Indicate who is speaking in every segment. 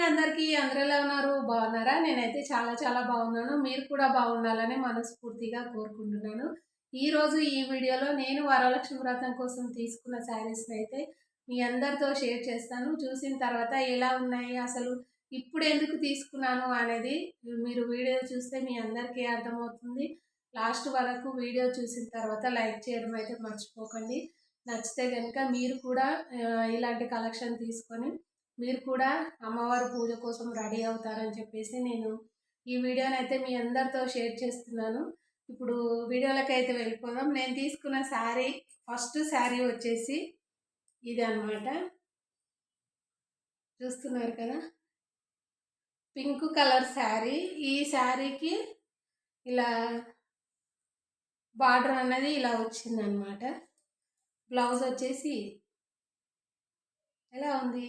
Speaker 1: Morning అందరికీ అందరూ ఎలా ఉన్నారు? బాగున్నారా? నేనైతే చాలా చాలా బాగున్నాను. మీరు కూడా బాగుండాలని మనస్ఫూర్తిగా కోరుకుంటున్నాను. ఈరోజు ఈ వీడియోలో నేను వరలక్ష్మి వ్రతం కోసం తీసుకున్న శారీస్ని అయితే మీ అందరితో షేర్ చేస్తాను. చూసిన తర్వాత ఎలా ఉన్నాయి? అసలు ఇప్పుడు ఎందుకు తీసుకున్నాను అనేది మీరు వీడియో చూస్తే మీ అందరికీ అర్థమవుతుంది. లాస్ట్ వరకు వీడియో చూసిన తర్వాత లైక్ చేయడం అయితే మర్చిపోకండి. నచ్చితే కనుక మీరు కూడా ఇలాంటి కలెక్షన్ తీసుకొని మీరు కూడా అమ్మవారి పూజ కోసం రెడీ అవుతారని చెప్పేసి నేను ఈ వీడియోని అయితే మీ అందరితో షేర్ చేస్తున్నాను. ఇప్పుడు వీడియోలకి అయితే వెళ్ళిపోదాం. నేను తీసుకున్న శారీ ఫస్ట్ శారీ వచ్చేసి ఇది అన్నమాట. చూస్తున్నారు కదా? Pink colour sari. ఈ శారీకి ఇలా బార్డర్ అనేది ఇలా వచ్చిందనమాట బ్లౌజ్ వచ్చేసి ఎలా ఉంది?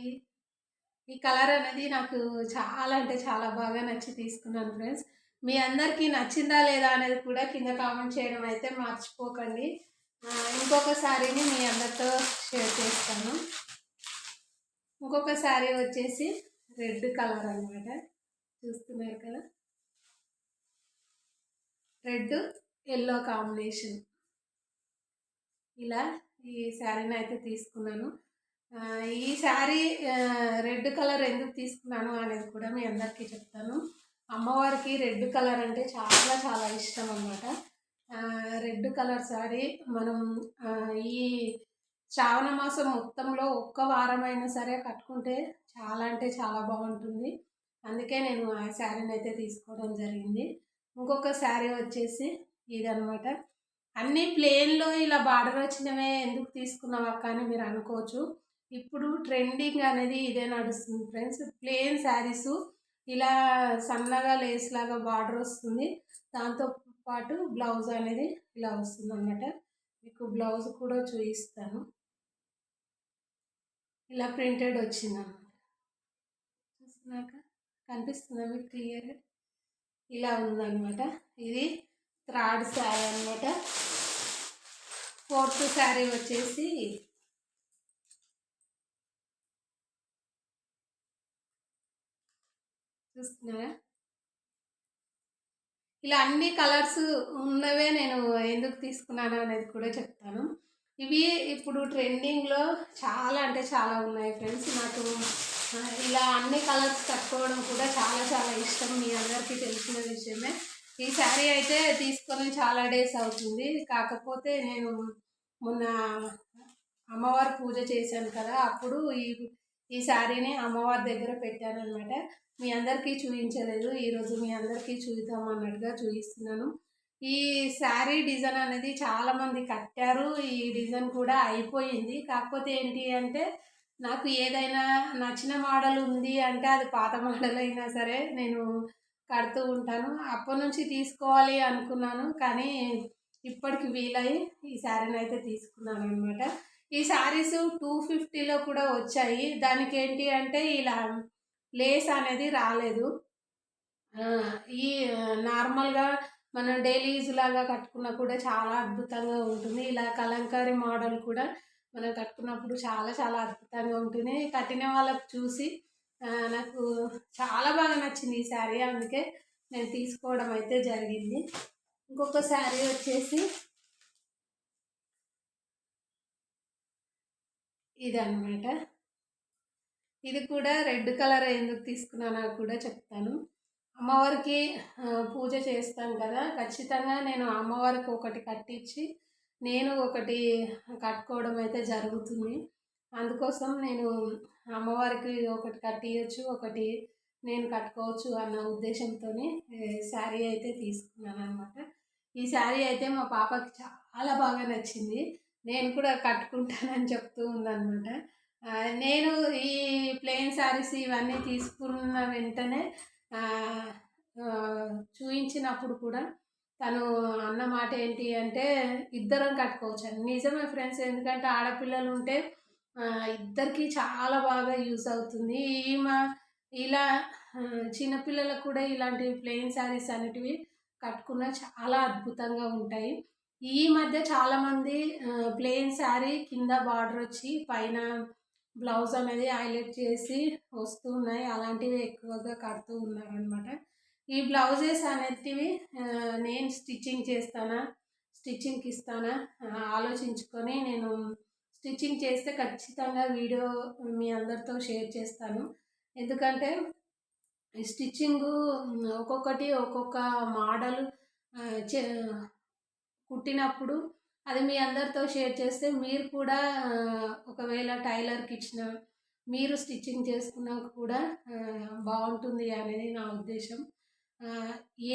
Speaker 1: ఈ కలర్ అనేది నాకు చాలా అంటే చాలా బాగా నచ్చి తీసుకున్నాను ఫ్రెండ్స్. మీ అందరికీ నచ్చిందా లేదా అనేది కూడా కింద కామెంట్ చేయడం అయితే మర్చిపోకండి. ఇంకొక శారీని మీ అందరితో షేర్ చేస్తాను. ఇంకొక శారీ వచ్చేసి రెడ్ కలర్ అనమాట చూస్తున్నారు కదా? Red yellow combination. ఇలా ఈ శారీని అయితే తీసుకున్నాను. ఈ శారీ రెడ్ కలర్ ఎందుకు తీసుకున్నాను అనేది కూడా మీ అందరికీ చెప్తాను. అమ్మవారికి రెడ్ కలర్ అంటే చాలా చాలా ఇష్టం అన్నమాట. రెడ్ కలర్ శారీ మనం ఈ శ్రావణ మాసం మొత్తంలో ఒక్క వారమైనా సరే కట్టుకుంటే చాలా అంటే చాలా బాగుంటుంది. అందుకే నేను ఆ శారీని అయితే తీసుకోవడం జరిగింది. ఇంకొక శారీ వచ్చేసి ఇదనమాట అన్నీ ప్లేన్లో ఇలా బార్డర్ వచ్చినవే ఎందుకు తీసుకున్నావా కానీ మీరు అనుకోవచ్చు. ఇప్పుడు ట్రెండింగ్ అనేది ఇదే నడుస్తుంది ఫ్రెండ్స్ ప్లేన్ శారీస్ ఇలా సన్నగా లేస్ లాగా బార్డర్ వస్తుంది. దాంతో పాటు బ్లౌజ్ అనేది ఇలా వస్తుంది అన్నమాట మీకు బ్లౌజ్ కూడా చూపిస్తాను. ఇలా ప్రింటెడ్ వచ్చింది అన్నమాట చూస్తున్నాక కనిపిస్తుందా మీకు క్లియర్ ఇలా ఉందన్నమాట. ఇది థర్డ్ శారీ అనమాట ఫోర్త్ శారీ వచ్చేసి చూస్తున్నారా? ఇలా అన్ని కలర్స్ ఉన్నవే నేను ఎందుకు తీసుకున్నాను అనేది కూడా చెప్తాను. ఇవి ఇప్పుడు ట్రెండింగ్లో చాలా అంటే చాలా ఉన్నాయి ఫ్రెండ్స్. నాకు ఇలా అన్ని కలర్స్ కట్టుకోవడం కూడా చాలా చాలా ఇష్టం. మీ అందరికీ తెలిసిన విషయమే. ఈ శారీ అయితే తీసుకొని చాలా డేస్ అవుతుంది. కాకపోతే నేను మొన్న అమ్మవారి పూజ చేశాను కదా అప్పుడు ఈ ఈ శారీని అమ్మవారి దగ్గర పెట్టాను అనమాట మీ అందరికీ చూపించలేదు ఈరోజు మీ అందరికీ చూద్దాం అన్నట్టుగా చూపిస్తున్నాను ఈ శారీ డిజైన్ అనేది చాలామంది కట్టారు. ఈ డిజైన్ కూడా అయిపోయింది. కాకపోతే ఏంటి అంటే నాకు ఏదైనా నచ్చిన మోడల్ ఉంది అంటే అది పాత మోడల్ అయినా సరే నేను కడుతూ ఉంటాను. అప్పటి నుంచి తీసుకోవాలి అనుకున్నాను కానీ ఇప్పటికి వీలై ఈ శారీని అయితే తీసుకున్నాను అనమాట ఈ శారీస్ టూ ఫిఫ్టీలో కూడా వచ్చాయి. దానికి ఏంటి అంటే ఇలా లేస్ అనేది రాలేదు. ఈ నార్మల్గా మనం డైలీ యూజ్ లాగా కట్టుకున్నా కూడా చాలా అద్భుతంగా ఉంటుంది. ఇలా కలంకారీ మోడల్ కూడా మనం కట్టుకున్నప్పుడు చాలా చాలా అద్భుతంగా ఉంటుంది. కట్టిన వాళ్ళకి చూసి నాకు చాలా బాగా నచ్చింది ఈ శారీ. అందుకే నేను తీసుకోవడం అయితే జరిగింది. ఇంకొక శారీ వచ్చేసి ఇదన్నమాట. ఇది కూడా రెడ్ కలర్ ఎందుకు తీసుకున్నానో కూడా చెప్తాను. అమ్మవారికి పూజ చేస్తాం కదా. ఖచ్చితంగా నేను అమ్మవారికి ఒకటి కట్టించి నేను ఒకటి కట్టుకోవడం అయితే జరుగుతుంది. అందుకోసం నేను అమ్మవారికి ఒకటి కట్టియచ్చు ఒకటి నేను కట్టుకోవచ్చు అన్న ఉద్దేశంతో శారీ అయితే తీసుకున్నాను అనమాట ఈ శారీ అయితే మా పాపకి చాలా బాగా నచ్చింది. నేను కూడా కట్టుకుంటానని చెప్తూ ఉందన్నమాట. నేను ఈ ప్లెయిన్ శారీస్ ఇవన్నీ తీసుకున్న వెంటనే చూయించినప్పుడు కూడా తను అన్న మాట ఏంటి అంటే ఇద్దరం కట్టుకోవచ్చు నిజమే ఫ్రెండ్స్ ఎందుకంటే ఆడపిల్లలు ఉంటే ఇద్దరికి చాలా బాగా యూస్ అవుతుంది. ఈమె ఇలా చిన్నపిల్లలకు కూడా ఇలాంటి ప్లెయిన్ శారీస్ అనేటివి కట్టుకున్న చాలా అద్భుతంగా ఉంటాయి. ఈ మధ్య చాలామంది ప్లెయిన్ శారీ కింద బార్డర్ వచ్చి పైన బ్లౌజ్ అనేది హైలైట్ చేసి వస్తూ ఉన్నాయి. అలాంటివి ఎక్కువగా కడుతూ ఉన్నారనమాట ఈ బ్లౌజెస్ అనేటివి నేను స్టిచ్చింగ్ చేస్తానా స్టిచ్చింగ్కి ఇస్తానా ఆలోచించుకొని నేను స్టిచ్చింగ్ చేస్తే ఖచ్చితంగా వీడియో మీ అందరితో షేర్ చేస్తాను. ఎందుకంటే స్టిచ్చింగు స్టిచ్చింగ్ ఒక్కొక్కటి ఒక్కొక్క మోడల్ కుట్టినప్పుడు అది మీ అందరితో షేర్ చేస్తే మీరు కూడా ఒకవేళ టైలర్కి ఇచ్చిన మీరు స్టిచ్చింగ్ చేసుకున్నాక కూడా బాగుంటుంది అనేది నా ఉద్దేశం.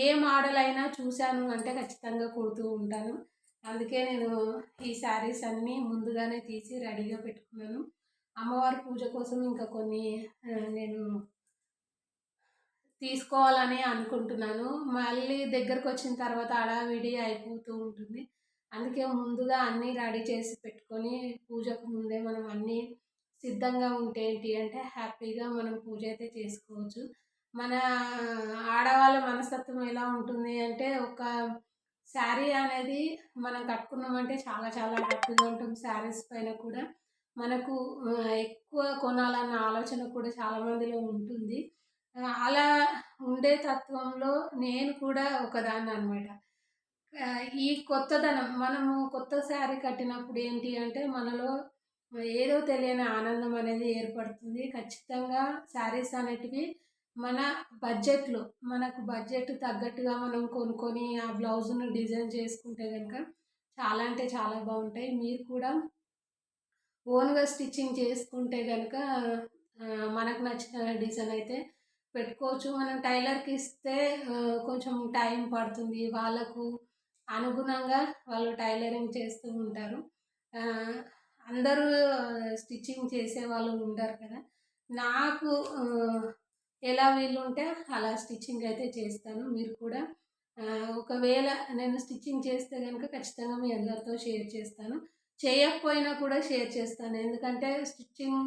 Speaker 1: ఏ మోడల్ అయినా చూశాను అంటే ఖచ్చితంగా కుడుతూ ఉంటాను. అందుకే నేను ఈ శారీస్ అన్నీ ముందుగానే తీసి రెడీగా పెట్టుకున్నాను. అమ్మవారి పూజ కోసం ఇంకా కొన్ని నేను తీసుకోవాలని అనుకుంటున్నాను. మళ్ళీ దగ్గరకు వచ్చిన తర్వాత అడావిడి అయిపోతూ ఉంటుంది. అందుకే ముందుగా అన్నీ రెడీ చేసి పెట్టుకొని పూజకు ముందే మనం అన్నీ సిద్ధంగా ఉంటే ఏంటి అంటే హ్యాపీగా మనం పూజ అయితే చేసుకోవచ్చు. మన ఆడవాళ్ళ మనస్తత్వం ఎలా ఉంటుంది అంటే ఒక శారీ అనేది మనం కట్టుకున్నామంటే చాలా చాలా హ్యాపీగా ఉంటుంది శారీస్ పైన కూడా. మనకు ఎక్కువ కొనాలన్న ఆలోచన కూడా చాలామందిలో ఉంటుంది. అలా ఉండే తత్వంలో నేను కూడా ఒకదాన్ని అనమాట ఈ కొత్తదనం మనము కొత్త శారీ కట్టినప్పుడు ఏంటి అంటే మనలో ఏదో తెలియని ఆనందం అనేది ఏర్పడుతుంది. ఖచ్చితంగా శారీస్ అనేటివి మన బడ్జెట్లో మనకు బడ్జెట్ తగ్గట్టుగా మనం కొనుక్కొని ఆ బ్లౌజ్ను డిజైన్ చేసుకుంటే కనుక చాలా అంటే చాలా బాగుంటాయి. మీరు కూడా ఓన్గా స్టిచ్చింగ్ చేసుకుంటే కనుక మనకు నచ్చిన డిజైన్ అయితే పెట్టుకోవచ్చు మనం టైలర్కి ఇస్తే కొంచెం టైం పడుతుంది. వాళ్ళకు అనుగుణంగా వాళ్ళు టైలరింగ్ చేస్తూ ఉంటారు. అందరూ స్టిచ్చింగ్ చేసే వాళ్ళు ఉంటారు కదా. నాకు ఎలా వీలుంటే అలా స్టిచ్చింగ్ అయితే చేస్తాను. మీరు కూడా ఒకవేళ నేను స్టిచ్చింగ్ చేస్తే కనుక ఖచ్చితంగా మీ అందరితో షేర్ చేస్తాను. చేయకపోయినా కూడా షేర్ చేస్తాను. ఎందుకంటే స్టిచ్చింగ్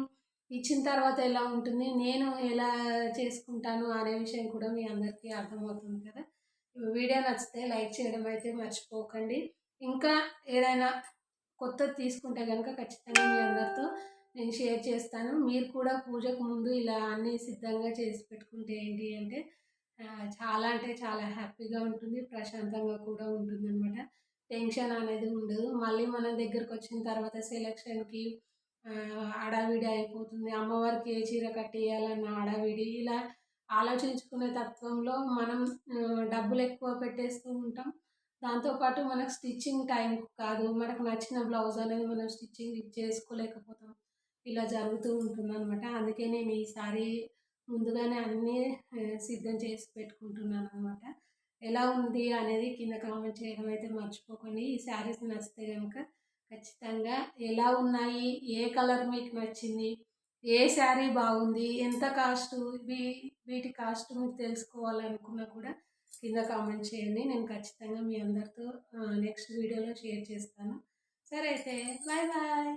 Speaker 1: ఇచ్చిన తర్వాత ఎలా ఉంటుంది నేను ఎలా చేసుకుంటాను అనే విషయం కూడా మీ అందరికీ అర్థమవుతుంది కదా. వీడియో నచ్చితే లైక్ చేయడం అయితే మర్చిపోకండి. ఇంకా ఏదైనా కొత్తది తీసుకుంటే కనుక ఖచ్చితంగా మీ అందరితో నేను షేర్ చేస్తాను. మీరు కూడా పూజకు ముందు ఇలా అన్నీ సిద్ధంగా చేసి పెట్టుకుంటే ఏంటి అంటే చాలా అంటే చాలా హ్యాపీగా ఉంటుంది ప్రశాంతంగా కూడా ఉంటుంది అనమాట టెన్షన్ అనేది ఉండదు. మళ్ళీ మన దగ్గరకు వచ్చిన తర్వాత సెలక్షన్కి హడావిడి అయిపోతుంది. అమ్మవారికి ఏ చీర కట్టేయాలన్న హడావిడి. ఇలా ఆలోచించుకునే తత్వంలో మనం డబ్బులు ఎక్కువ పెట్టేస్తూ ఉంటాం. దాంతోపాటు మనకు స్టిచ్చింగ్ టైం కాదు. మనకు నచ్చిన బ్లౌజ్ అనేది మనం స్టిచ్చింగ్ చేసుకోలేకపోతాం. ఇలా జరుగుతూ ఉంటుంది అనమాట అందుకే నేను ఈసారి ముందుగానే అన్నీ సిద్ధం చేసి పెట్టుకుంటున్నాను అనమాట ఎలా ఉంది అనేది కింద కామెంట్ చేయడం అయితే మర్చిపోకండి. ఈ శారీస్ నచ్చితే కనుక ఖచ్చితంగా. ఎలా ఉన్నాయి? ఏ కలర్ మీకు నచ్చింది? ఏ శారీ బాగుంది? ఎంత కాస్ట్? వీ వీటి కాస్ట్ మీకు తెలుసుకోవాలనుకున్నా కూడా కింద కామెంట్ చేయండి. నేను ఖచ్చితంగా మీ అందరితో నెక్స్ట్ వీడియోలో షేర్ చేస్తాను. సరే అయితే బాయ్ బాయ్.